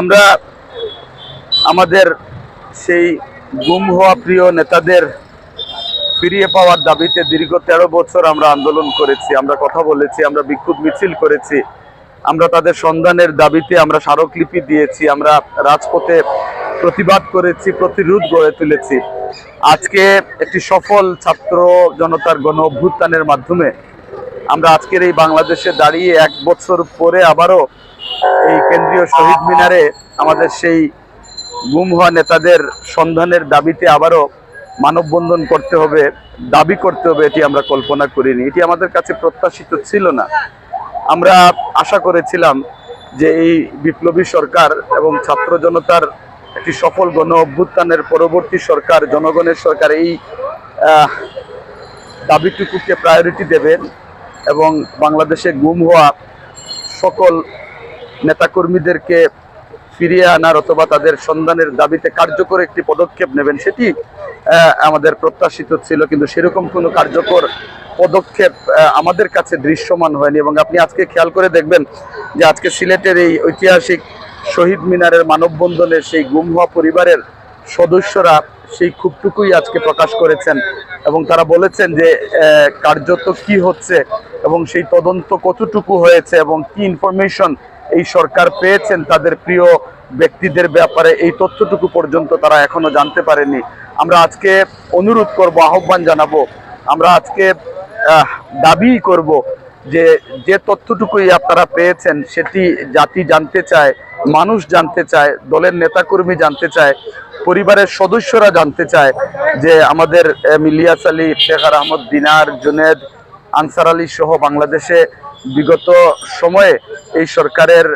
আমরা আমাদের সেই গুম হওয়া প্রিয় নেতাদের ফিরিয়ে পাওয়ার দাবিতে দীর্ঘ তেরো বছর আমরা আন্দোলন করেছি, আমরা কথা বলেছি, আমরা বিক্ষোভ মিছিল করেছি, আমরা তাদের সন্ধানের দাবিতে আমরা স্মারকলিপি দিয়েছি, আমরা রাজপথে প্রতিবাদ করেছি, প্রতিরোধ গড়ে তুলেছি। আজকে একটি সফল ছাত্র জনতার গণ অভ্যুত্থানের মাধ্যমে আমরা আজকের এই বাংলাদেশে দাঁড়িয়ে এক বছর পরে আবারও এই কেন্দ্রীয় শহীদ মিনারে আমাদের সেই গুম হওয়া নেতাদের সন্ধানের দাবিতে আবারও মানববন্ধন করতে হবে, দাবি করতে হবে, এটি আমরা কল্পনা করিনি। এটি আমাদের কাছে প্রত্যাশিত ছিল না। আমরা আশা করেছিলাম যে এই বিপ্লবী সরকার এবং ছাত্র জনতার একটি সফল গণ অভ্যুত্থানের পরবর্তী সরকার, জনগণের সরকার এই দাবিটুকুকে প্রায়োরিটি দেবেন এবং বাংলাদেশে গুম হওয়া সকল নেতাকর্মীদেরকে ফিরিয়ে আনার অথবা তাদের সন্ধানের দাবিতে কার্যকর একটি পদক্ষেপ নেবেন সেটি আমাদের প্রত্যাশিত ছিল, কিন্তু সেরকম কোনো কার্যকর পদক্ষেপ আমাদের কাছে দৃশ্যমান হয়নি। এবং আপনি আজকে খেয়াল করে দেখবেন যে আজকে সিলেটের এই ঐতিহাসিক শহীদ মিনারের মানববন্ধনের সেই গুম হওয়া পরিবারের সদস্যরা সেই ক্ষোভটুকুই আজকে প্রকাশ করেছেন এবং তারা বলেছেন যে কার্যত কি হচ্ছে এবং সেই তদন্ত কতটুকু হয়েছে এবং কি ইনফরমেশন এই সরকার পেয়েছেন তাদের প্রিয় ব্যক্তিদের ব্যাপারে, এই তথ্যটুকু পর্যন্ত তারা এখনও জানতে পারেনি। আমরা আজকে অনুরোধ করব, আহ্বান জানাব, আমরা আজকে দাবি করব যে যে তথ্যটুকুই আপনারা পেয়েছেন, সেটি জাতি জানতে চায়, মানুষ জানতে চায়, দলের নেতাকর্মী জানতে চায়, পরিবারের সদস্যরা জানতে চায় যে আমাদের মিলিয়াস আলী শেখার আহমদ, দিনার, জুনেদ, আনসার আলী সহ বাংলাদেশে বিগত সময়ে এই সরকারের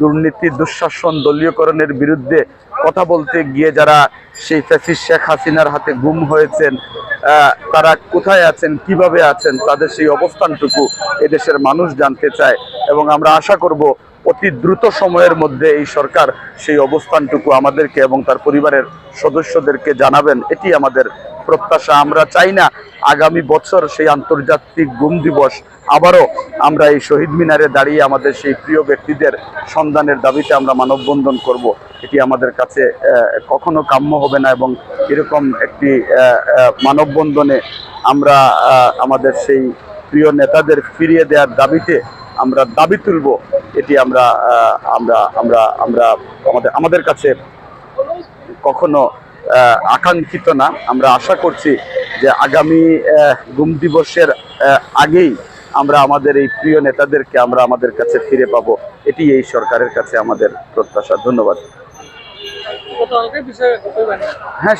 দুর্নীতি, দুঃশাসন, দলীয়করণের বিরুদ্ধে কথা বলতে গিয়ে যারা সেই ফ্যাসিস শেখ হাসিনার হাতে গুম হয়েছেন তারা কোথায় আছেন, কীভাবে আছেন, তাদের সেই অবস্থানটুকু এদেশের মানুষ জানতে চায় এবং আমরা আশা করব অতি দ্রুত সময়ের মধ্যে এই সরকার সেই অবস্থানটুকু আমাদেরকে এবং তার পরিবারের সদস্যদেরকে জানাবেন। এটি আমাদের প্রত্যাশা আমরা চাই না। আগামী বছর সেই আন্তর্জাতিক গুম দিবস আবারও আমরা এই শহীদ মিনারে দাঁড়িয়ে আমাদের সেই প্রিয় ব্যক্তিদের সন্ধানের দাবিতে আমরা মানববন্ধন করব। এটি আমাদের কাছে কখনো কাম্য হবে না এবং এরকম একটি মানববন্ধনে আমরা আমাদের সেই প্রিয় নেতাদের ফিরিয়ে দেওয়ার দাবিতে আমরা দাবি তুলব। এটি আমরা আমরা আমরা আমরা আমাদের আমাদের কাছে কখনো আকাঙ্ক্ষিত না। আমরা আশা করছি যে আগামী গুম দিবসের আগেই আমরা আমাদের এই প্রিয় নেতাদেরকে আমরা আমাদের কাছে ফিরে পাবো। এটি এই সরকারের কাছে আমাদের প্রত্যাশা। ধন্যবাদ। কইবেন হ্যাঁ